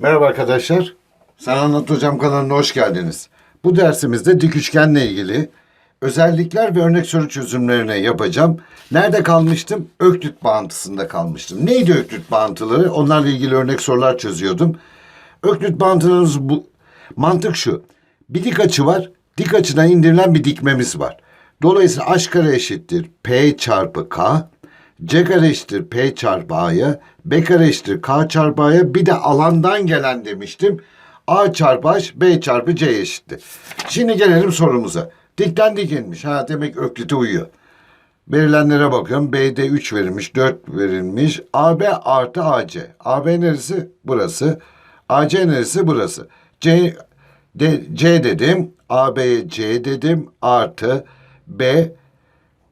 Merhaba arkadaşlar. Sen Anlat Hocam kanalına hoş geldiniz. Bu dersimizde dik üçgenle ilgili özellikler ve örnek soru çözümlerine yapacağım. Nerede kalmıştım? Öklit bağıntısında kalmıştım. Neydi öklit bağıntıları? Onlarla ilgili örnek sorular çözüyordum. Öklit bağıntılarımız bu. Mantık şu. Bir dik açı var. Dik açıdan indirilen bir dikmemiz var. Dolayısıyla h kare eşittir p çarpı k. C kare eşittir P çarpı A'ya, B kare eşittir K çarpı A'ya, bir de alandan gelen demiştim. A çarpı H, B çarpı C eşittir. Şimdi gelelim sorumuza. Dikten dik inmiş. Ha demek öklite uyuyor. Verilenlere bakıyorum. B'de 3 verilmiş, 4 verilmiş. AB artı AC. AB neresi? Burası. AC neresi? Burası. C, de, C dedim. AB'ye C dedim. Artı B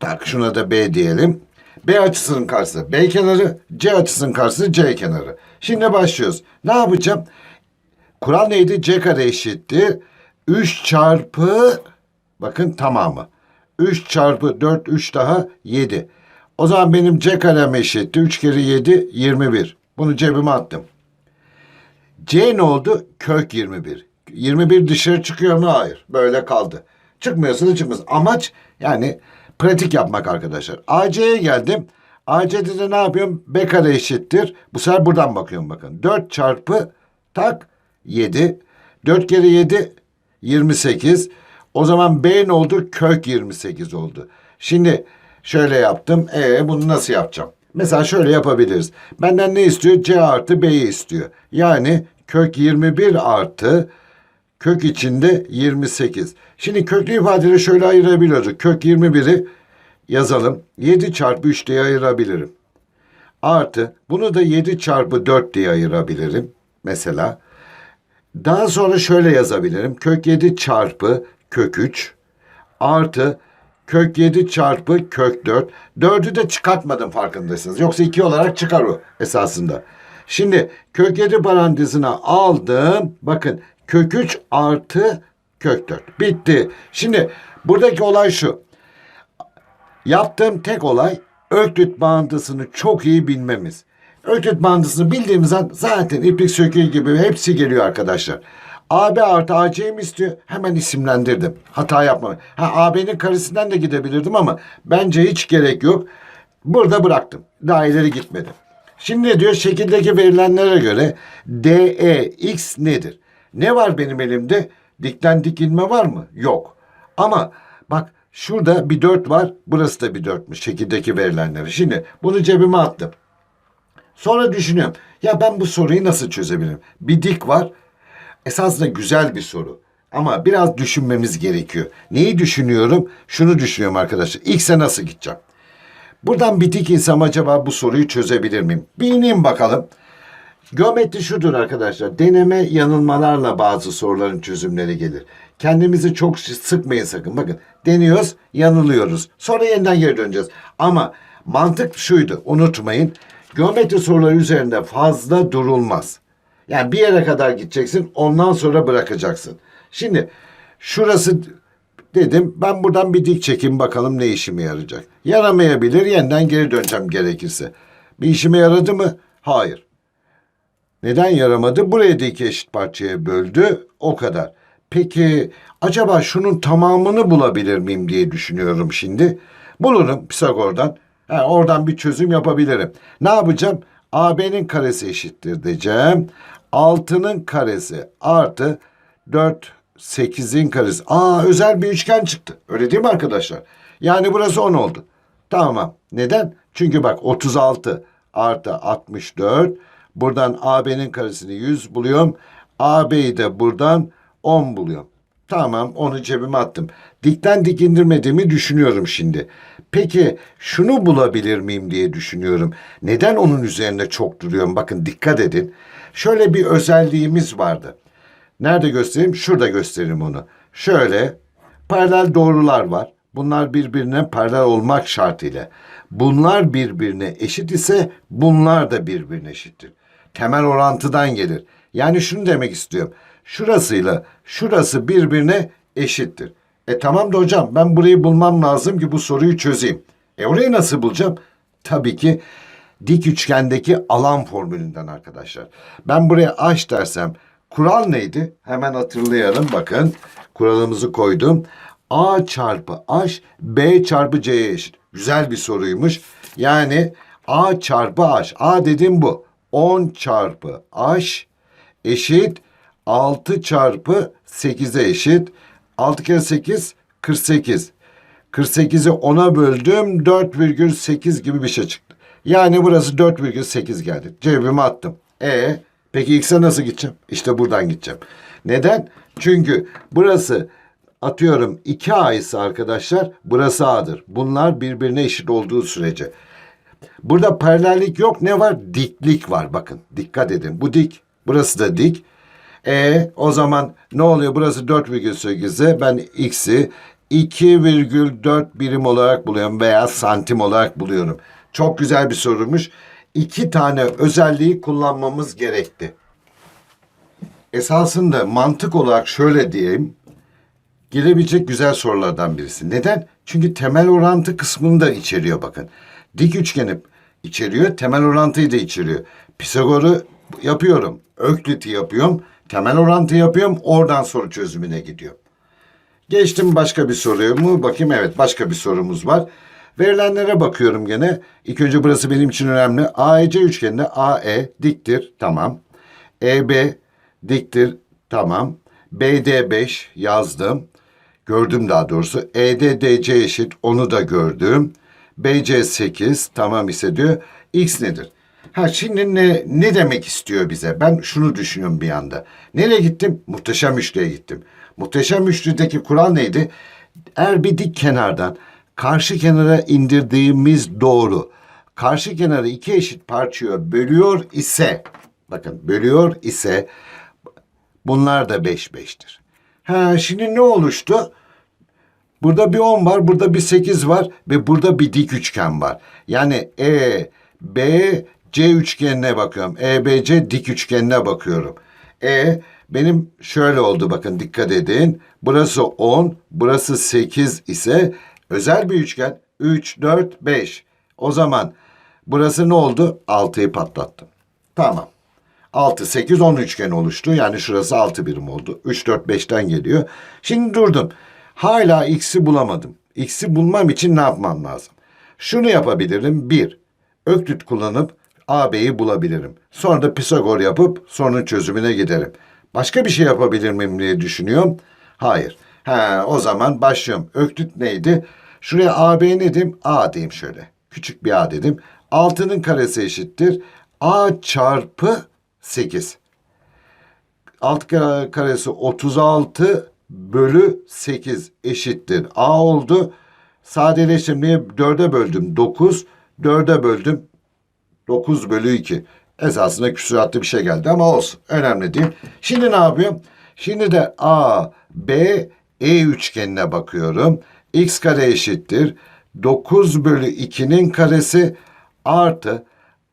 Tak şuna da B diyelim. B açısının karşısı B kenarı, C açısının karşısı C kenarı. Şimdi başlıyoruz. Ne yapacağım? Kural neydi? C kare eşittir. 3 çarpı bakın tamamı. 3 çarpı 4 3 daha 7. O zaman benim C karem eşitti. 3 kere 7 21. Bunu cebime attım. C ne oldu? Kök 21. 21 dışarı çıkıyor mu? Hayır. Böyle kaldı. Çıkmıyorsa da çıkmaz. Amaç yani pratik yapmak arkadaşlar. AC'ye geldim. AC'de de ne yapıyorum? B kare eşittir. Bu sefer buradan bakıyorum bakın. 4 çarpı tak 7. 4 kere 7 28. O zaman B ne oldu? Kök 28 oldu. Şimdi şöyle yaptım. E bunu nasıl yapacağım? Mesela şöyle yapabiliriz. Benden ne istiyor? C artı B'yi istiyor. Yani kök 21 artı kök içinde 28. Şimdi köklü ifadeleri şöyle ayırabiliyoruz. Kök 21'i yazalım. 7 çarpı 3 diye ayırabilirim. Artı bunu da 7 çarpı 4 diye ayırabilirim. Mesela. Daha sonra şöyle yazabilirim. Kök 7 çarpı kök 3 artı kök 7 çarpı kök 4. 4'ü de çıkartmadım farkındaysanız. Yoksa 2 olarak çıkar o esasında. Şimdi kök 7 parantezine aldım. Bakın kök 3 artı kök 4. Bitti. Şimdi buradaki olay şu. Yaptığım tek olay öklit bağıntısını çok iyi bilmemiz. Öklit bağıntısını bildiğimiz an zaten iplik söküğü gibi hepsi geliyor arkadaşlar. AB artı AC'yi mi istiyor? Hemen isimlendirdim. Hata yapma. Ha AB'nin karesinden de gidebilirdim ama bence hiç gerek yok. Burada bıraktım. Daha ileri gitmedim. Şimdi diyor? Şekildeki verilenlere göre DEX nedir? Ne var benim elimde? Dikten dik inme var mı? Yok. Ama bak şurada bir dört var. Burası da bir dörtmüş şekildeki verilenleri. Şimdi bunu cebime attım. Sonra düşünüyorum. Ya ben bu soruyu nasıl çözebilirim? Bir dik var. Esasında güzel bir soru. Ama biraz düşünmemiz gerekiyor. Neyi düşünüyorum? Şunu düşünüyorum arkadaşlar. X'e nasıl gideceğim? Buradan bir dik insem acaba bu soruyu çözebilir miyim? Bir ineyim bakalım. Geometri şudur arkadaşlar. Deneme yanılmalarla bazı soruların çözümleri gelir. Kendimizi çok sıkmayın sakın. Bakın deniyoruz, yanılıyoruz. Sonra yeniden geri döneceğiz. Ama mantık şuydu. Unutmayın. Geometri soruları üzerinde fazla durulmaz. Yani bir yere kadar gideceksin, ondan sonra bırakacaksın. Şimdi şurası dedim, ben buradan bir dik çekeyim bakalım ne işime yarayacak. Yaramayabilir, yeniden geri döneceğim gerekirse. Bir işime yaradı mı? Hayır. Neden yaramadı? Burayı da iki eşit parçaya böldü. O kadar. Peki acaba şunun tamamını bulabilir miyim diye düşünüyorum şimdi. Bulurum Pisagor'dan. Ha, oradan bir çözüm yapabilirim. Ne yapacağım? AB'nin karesi eşittir diyeceğim. 6'nın karesi artı 4 8'in karesi. Aa özel bir üçgen çıktı. Öyle değil mi arkadaşlar? Yani burası 10 oldu. Tamam. Neden? Çünkü bak 36 artı 64. Buradan AB'nin karesini 100 buluyorum. AB'yi de buradan 10 buluyorum. Tamam onu cebime attım. Dikten dik indirmediğimi düşünüyorum şimdi. Peki şunu bulabilir miyim diye düşünüyorum. Neden onun üzerinde çok duruyorum? Bakın dikkat edin. Şöyle bir özelliğimiz vardı. Nerede göstereyim? Şurada göstereyim onu. Şöyle paralel doğrular var. Bunlar birbirine paralel olmak şartıyla. Bunlar birbirine eşit ise bunlar da birbirine eşittir. Temel orantıdan gelir. Yani şunu demek istiyorum. Şurasıyla şurası birbirine eşittir. E tamam da hocam ben burayı bulmam lazım ki bu soruyu çözeyim. E orayı nasıl bulacağım? Tabii ki dik üçgendeki alan formülünden arkadaşlar. Ben buraya h dersem kural neydi? Hemen hatırlayalım bakın. Kuralımızı koydum. A çarpı h B çarpı C'ye eşit. Güzel bir soruymuş. Yani A çarpı h. A dediğim bu. 10 çarpı h eşit 6 çarpı 8'e eşit. 6 kere 8 48. 48'i 10'a böldüm 4,8 gibi bir şey çıktı. Yani burası 4,8 geldi. Cebime attım. E peki x'e nasıl gideceğim? İşte buradan gideceğim. Neden? Çünkü burası atıyorum 2a ise arkadaşlar burası a'dır. Bunlar birbirine eşit olduğu sürece. Burada paralellik yok. Ne var? Diklik var. Bakın dikkat edin. Bu dik. Burası da dik. E o zaman ne oluyor? Burası 4,8'e ben x'i 2,4 birim olarak buluyorum veya santim olarak buluyorum. Çok güzel bir sorumuş. İki tane özelliği kullanmamız gerekti. Esasında mantık olarak şöyle diyeyim. Gelebilecek güzel sorulardan birisi. Neden? Çünkü temel orantı kısmını da içeriyor bakın. Dik üçgeni içeriyor, temel orantıyı da içeriyor. Pisagor'u yapıyorum, Öklit'i yapıyorum, temel orantı yapıyorum, oradan soru çözümüne gidiyor. Geçtim başka bir soruya mı? Bakayım evet başka bir sorumuz var. Verilenlere bakıyorum gene. İlk önce burası benim için önemli. AEC üçgeninde AE diktir. Tamam. EB diktir. Tamam. BD 5 yazdım. Gördüm daha doğrusu. EDDC eşit onu da gördüm. BC 8 tamam ise diyor. X nedir? Ha şimdi ne, ne demek istiyor bize? Ben şunu düşünüyorum bir anda. Nereye gittim? Muhteşem üçlüye gittim. Muhteşem üçlüdeki kural neydi? Eğer bir dik kenardan karşı kenara indirdiğimiz doğru karşı kenarı iki eşit parçaya bölüyor ise bakın bölüyor ise bunlar da 5 beştir. Ha şimdi ne oluştu? Burada bir 10 var, burada bir 8 var ve burada bir dik üçgen var. Yani E, B, C üçgenine bakıyorum. E, B, C dik üçgenine bakıyorum. E benim şöyle oldu bakın dikkat edin. Burası 10, burası 8 ise özel bir üçgen 3, 4, 5. O zaman burası ne oldu? 6'yı patlattım. Tamam. 6, 8, 10 üçgen oluştu. Yani şurası 6 birim oldu. 3, 4, 5'ten geliyor. Şimdi durdum. Hala x'i bulamadım. X'i bulmam için ne yapmam lazım? Şunu yapabilirim. 1. Öklit kullanıp AB'yi bulabilirim. Sonra da Pisagor yapıp sorunun çözümüne giderim. Başka bir şey yapabilir miyim diye düşünüyorum. Hayır. Ha, o zaman başlıyorum. Öklit neydi? Şuraya AB ne dedim? A diyeyim şöyle. Küçük bir A dedim. 6'nın karesi eşittir. A çarpı 8. 6 kare- karesi 36 bölü 8 eşittir. A oldu. Sadeleştirmeyi 4'e böldüm. 9. 4'e böldüm. 9 bölü 2. Esasında küsuratlı bir şey geldi ama olsun. Önemli değil. Şimdi ne yapıyorum? Şimdi de A, B, E üçgenine bakıyorum. X kare eşittir. 9 bölü 2'nin karesi artı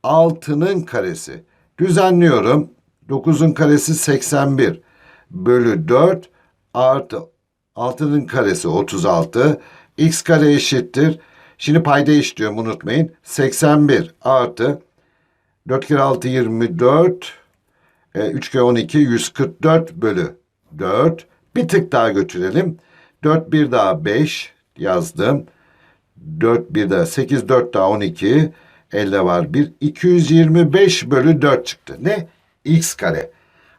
6'nın karesi. Düzenliyorum. 9'un karesi 81 bölü 4 artı 6'nın karesi 36. X kare eşittir. Şimdi payda işliyorum unutmayın. 81 artı 4 kere 6 24. E, 3 kere 12 144 bölü 4. Bir tık daha götürelim. 4 bir daha 5 yazdım. 4 bir daha 8 4 daha 12. Elde var 1. 225 bölü 4 çıktı. Ne? X kare.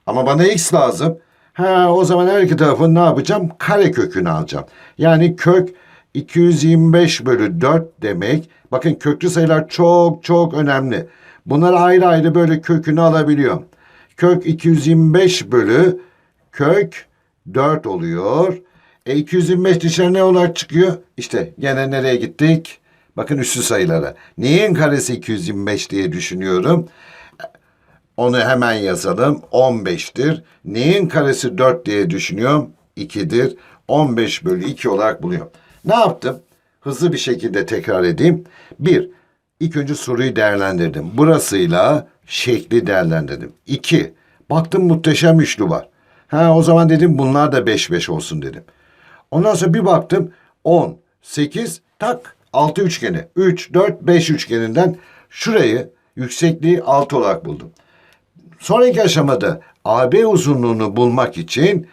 Ama bana x lazım. Ha o zaman her iki tarafın ne yapacağım? Kare kökünü alacağım. Yani kök 225 bölü 4 demek. Bakın köklü sayılar çok çok önemli. Bunları ayrı ayrı böyle kökünü alabiliyorum. Kök 225 bölü kök 4 oluyor. E 225 dışarı ne olarak çıkıyor? İşte gene nereye gittik? Bakın üstü sayılara. Neyin karesi 225 diye düşünüyorum. Onu hemen yazalım. 15'tir. Neyin karesi 4 diye düşünüyorum. 2'dir. 15 bölü 2 olarak buluyorum. Ne yaptım? Hızlı bir şekilde tekrar edeyim. 1. İlk önce soruyu değerlendirdim. Burasıyla şekli değerlendirdim. 2. Baktım muhteşem üçlü var. Ha o zaman dedim bunlar da 5-5 olsun dedim. Ondan sonra bir baktım 10, 8, tak 6 üçgeni. 3, 4, 5 üçgeninden şurayı yüksekliği 6 olarak buldum. Sonraki aşamada AB uzunluğunu bulmak için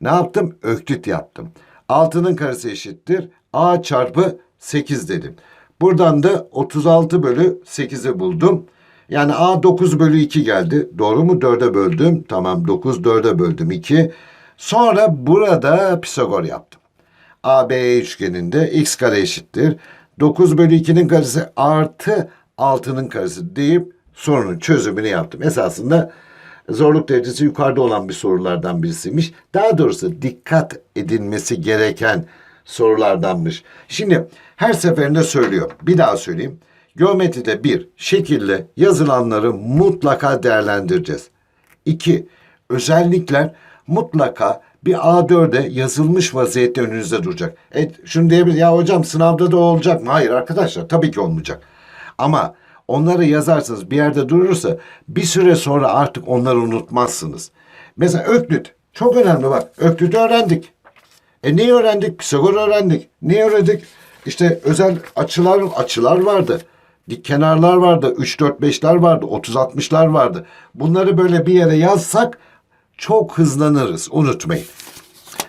ne yaptım? Öklit yaptım. 6'nın karesi eşittir. A çarpı 8 dedim. Buradan da 36 bölü 8'i buldum. Yani A 9 bölü 2 geldi. Doğru mu? 4'e böldüm. Tamam 9 4'e böldüm 2. Sonra burada Pisagor yaptım. AB üçgeninde x kare eşittir. 9 bölü 2'nin karesi artı 6'nın karesi deyip sorunun çözümünü yaptım. Esasında zorluk derecesi yukarıda olan bir sorulardan birisiymiş. Daha doğrusu dikkat edilmesi gereken sorulardanmış. Şimdi her seferinde söylüyor. Bir daha söyleyeyim. Geometride bir, şekilde yazılanları mutlaka değerlendireceğiz. İki, özellikler mutlaka bir A4'e yazılmış vaziyette önünüzde duracak. E, şunu diyebilir ya hocam sınavda da olacak mı? Hayır arkadaşlar tabii ki olmayacak. Ama onları yazarsınız bir yerde durursa bir süre sonra artık onları unutmazsınız. Mesela öklüt çok önemli bak öklütü öğrendik. E neyi öğrendik? Pisagor öğrendik. Ne öğrendik? İşte özel açılar açılar vardı. Dik kenarlar vardı. 3 4 5'ler vardı. 30 60'lar vardı. Bunları böyle bir yere yazsak çok hızlanırız. Unutmayın.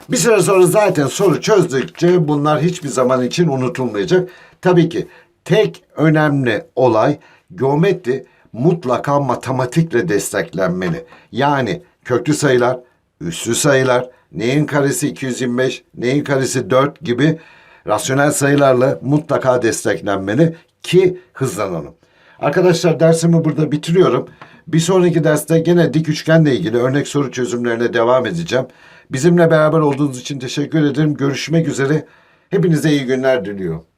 Bir süre sonra zaten soru çözdükçe bunlar hiçbir zaman için unutulmayacak. Tabii ki tek önemli olay geometri mutlaka matematikle desteklenmeli. Yani köklü sayılar, üslü sayılar, neyin karesi 225, neyin karesi 4 gibi rasyonel sayılarla mutlaka desteklenmeli ki hızlanalım. Arkadaşlar dersimi burada bitiriyorum. Bir sonraki derste gene dik üçgenle ilgili örnek soru çözümlerine devam edeceğim. Bizimle beraber olduğunuz için teşekkür ederim. Görüşmek üzere. Hepinize iyi günler diliyorum.